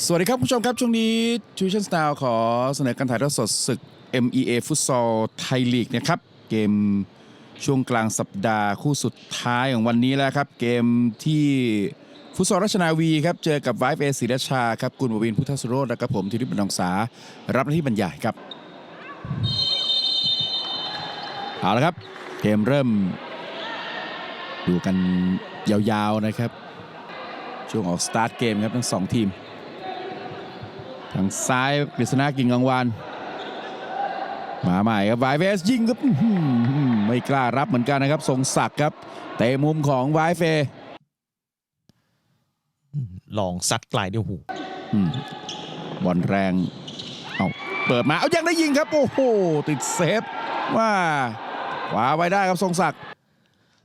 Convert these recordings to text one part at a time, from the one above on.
สวัสดีครับคุณผู้ชมครับ ช่วงนี้ Tuition Style ขอเสนอการถ่ายทอดสดศึก MEA ฟุตซอลไทยลีกนะครับ เกมช่วงกลางสัปดาห์คู่สุดท้ายของวันนี้แล้วครับ เกมที่ฟุตซอลราชนาวีครับ เจอกับไวฟ์เอศิรชาครับกุลววินพุทธสุโรธและกับผมธีริบรรณองษารับหน้าที่บรรยายครับ เอาละครับ เกมเริ่ม ดูกันยาวๆนะครับ ช่วงออกสตาร์ทเกมครับทั้งสองทีม ทางซ้ายกฤษณากิ่งกังวานมาใหม่ครับไวเวสยิงครับไม่กล้ารับเหมือนกันนะครับทรงศักดิ์ครับเตะมุมของไวเฟลองซัดไกลเดียวหูบอลแรงเอาเปิดมาเอายังได้ยิงครับโอ้โหติดเซฟว่าขวาไว้ได้ครับทรงศักดิ์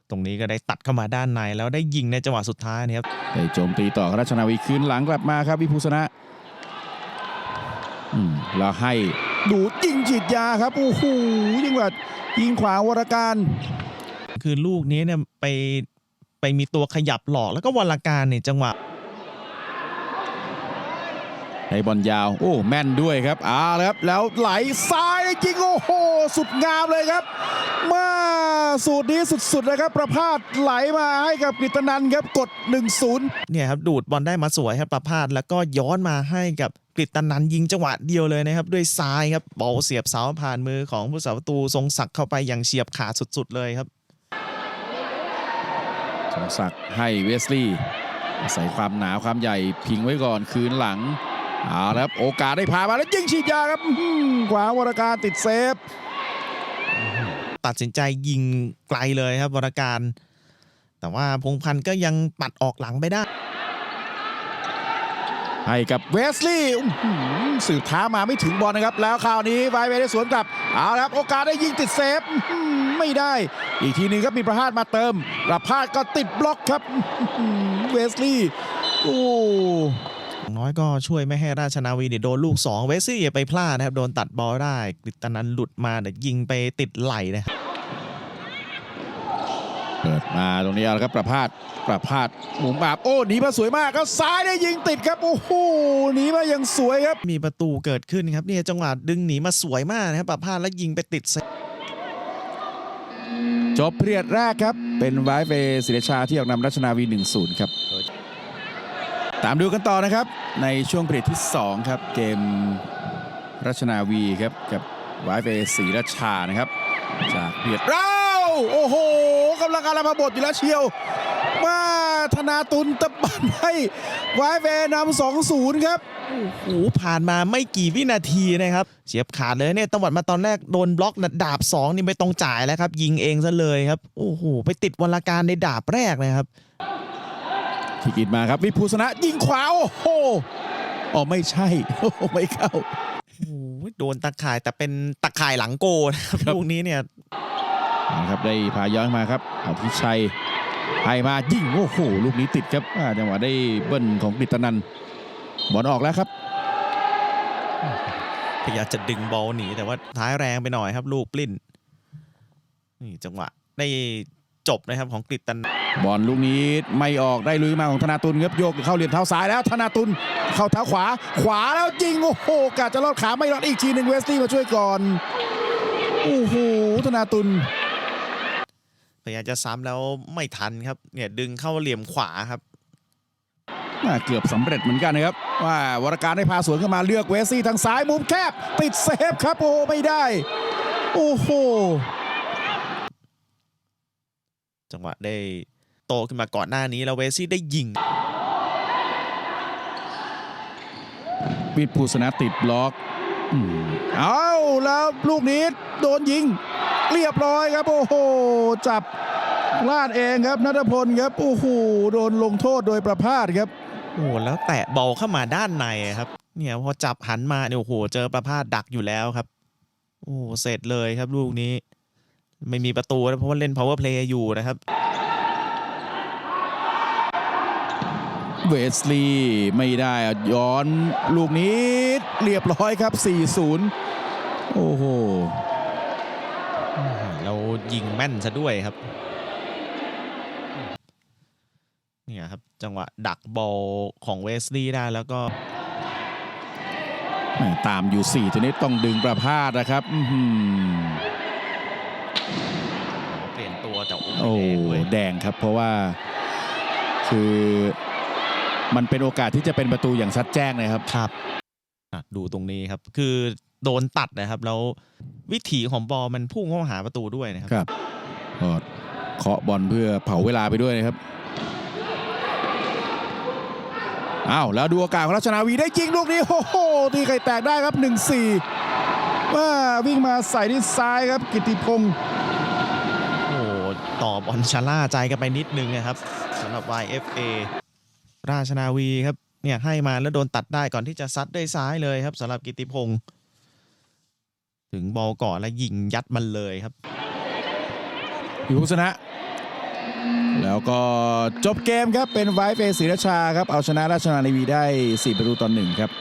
ตรงนี้ก็ได้ตัดเข้ามาด้านในแล้วได้ยิงในจังหวะสุดท้ายนะครับได้โจมตีต่อราชนาวีคืนหลังกลับมาครับวิภูสนะ แล้วให้ดูดยิงฉีดยาครับโอ้โหยิงแบบยิงขวาวรการ คือลูกนี้เนี่ยไปไปมีตัวขยับหลอกแล้วก็วรการเนี่ยจังหวะให้บอลยาว โอ้แม่นด้วยครับเอาละครับ แล้วไหลซ้ายยิงโอ้โห สุดงามเลยครับมา สูตรนี้สุดๆเลยครับ ประพาสไหลมาให้กับกฤตนันท์ครับกด 1-0 เนี่ยครับดูดบอลได้มาสวยครับประพาสแล้วก็ย้อนมาให้กับกฤตนันยิงจังหวะเดียวเลยนะครับ ด้วยซ้ายครับบอลเสียบเสาผ่านมือของผู้สาประตูทรงศักดิ์เข้าไปอย่างเฉียบขาดสุด ๆ เลยครับสมศักดิ์ให้เวสลีย์อาศัยความหนาความใหญ่พิงไว้ก่อนคืนหลังเอาละครับโอกาสได้พามาแล้วยิงฉีดยาครับอื้อหือขวาวรการติดเซฟ ตัดสินใจยิงไกลเลยครับวรการ แต่ว่าพงษ์พันธ์ก็ยังปัดออกหลังไปได้ ให้กับเวสลีย์อื้อหือสืบท้ามาไม่ถึงบอลนะครับ แล้วคราวนี้ไวเวได้สวนกลับเอาละครับโอกาสได้ยิงติดเซฟอื้อหือไม่ได้ อีกทีหนึงครับมีประพาสมาเติมประพาสก็ติดบล็อกครับอื้อหือเวสลีย์โอ้ อย่างน้อยก็ช่วยไม่ให้ราชนาวีเนี่ยโดนลูก 2 เวสซี่ไปพลาดนะครับ โดนตัดบอลได้กฤตนันหลุดมาแต่ยิงไปติดไหลนะครับ เปิดมาตรงนี้เอาละครับประพาสประพาสหมุนแบบโอ้หนีมาสวยมากครับซ้ายได้ยิงติดครับโอ้โหหนีมาอย่างสวยครับ มีประตูเกิดขึ้นครับเนี่ยจังหวะดึงหนีมาสวยมากนะครับประพาสแล้วยิงไปติดเซฟจบเพียดแรกครับ เป็นไวเฟศิริชาที่ออกนำรัชนาวี 1-0 ครับ ตามดูกันต่อนะครับ ในช่วงเพียดที่ 2 ครับ เกมรัชนาวีครับ กับไวเฟศรีราชานะครับ จากเพียดเราโอ้โห กำลังอารามาบทอยู่แล้วเชียว มาธนาตุนตะบันให้ไวเฟนำ2-0ครับโอ้โหผ่านมาไม่กี่วินาทีนะครับเฉียบขาดเลยเนี่ยตวัดมาตอนแรกโดนบล็อกนะดาบ 2 นี่ไม่ต้องจ่ายแล้วครับ ยิงเองซะเลยครับ โอ้โห ไปติดวรการในดาบแรกนะครับที่กินมาครับวิภูสนะยิงขวา โอ้โหอ๋อไม่ใช่โอ้โหไม่เข้าโอ้โหโดนตะข่ายแต่เป็นตะข่ายหลังโกนะครับครับลูกนี้เนี่ย นะครับได้พาย้อนมาครับอธิชัยให้มายิงโอ้โหลูกนี้ติดครับอ่าจังหวะได้เบิ้ลของกฤตนันท์บอลออกแล้วครับพยายามจะดึงบอลหนีแต่ว่าท้ายแรงไปหน่อยครับ ลูกปลิ้นนี่จังหวะได้จบนะครับของกฤตนันบอลลูกนี้ไม่ออกได้ลุยมาของธนาตุลครับโยกเข้าเหลี่ยมเท้าซ้ายแล้วธนาตุลเข้าเท้าขวา ขวาแล้วยิงโอ้โหกะจะลอดขาไม่รอดอีกทีหนึ่งเวสลี่มาช่วยก่อนโอ้โหธนาตุล พยายามจะซ้ำแล้วไม่ทันครับเนี่ยดึงเข้าเหลี่ยมขวาครับอ่าเกือบสำเร็จเหมือนกันนะครับ ว่าวรการได้พาสวนเข้ามาเลือกเวสลี่ทางซ้ายมุมแคบ ติดเซฟครับโอ้ไม่ได้ โอ้โหจังหวะได้โตขึ้นมาก่อนหน้านี้แล้วเวสซี่ได้ยิงปิดภูสนะติดบล็อกอืมเอาแล้วลูกนี้โดนยิง เรียบร้อยครับโอ้โหจับลาดเองครับนัทพลครับโอ้โหโดนลงโทษโดยประพาสครับโอ้โหแล้วแตะบอลเข้ามาด้านในครับ เนี่ยพอจับหันมาเนี่ยโอ้โหเจอประพาสดักอยู่แล้วครับ โอ้โหเสร็จเลยครับลูกนี้ ไม่มีประตูนะเพราะว่าเล่น power play อยู่นะครับ เวสลีย์ไม่ได้อะย้อนลูกนี้เรียบร้อยครับ 4-0 โอ้โห เรายิงแม่นซะด้วยครับเนี่ยครับจังหวะดักบอลของเวสลีย์ได้แล้วก็แหม่ตามอยู่ 4 ตัวนี้ต้องดึงประพาสนะครับอื้อหือเปลี่ยนตัวแต่โอ้โอ้แดงเว้ยแดงครับ เพราะว่าคือมันเป็นโอกาสที่จะเป็นประตูอย่างชัดแจ้งเลยครับครับอะดูตรงนี้ครับ คือ โดนตัดนะครับ แล้ววิถีของบอลมันพุ่งเข้าหาประตูด้วยนะครับครับก็เคาะบอลเพื่อเผาเวลาไปด้วยนะครับอ้าวแล้วดูโอกาสของราชนาวีได้จริงลูกนี้โอ้โหตีไข่แตกได้ครับ 1-4ว่าวิ่งมาใส่ที่ซ้ายครับ กิติพงศ์โอ้โหต่อบอลชะล่าใจกันไปนิดนึงนะครับสำหรับ YFA ราชนาวีครับเนี่ยให้มาแล้วโดนตัดได้ก่อนที่จะซัดด้วยซ้ายเลยครับสำหรับกิติพงศ์ ถึงบอลก่อนแล้วยิงยัดมันเลยครับอยู่ชนะ แล้วก็จบเกมครับเป็นไวท์เฟสศรีราชาครับ เอาชนะราชนาวีได้ 4 ประตูต่อหนึ่งครับ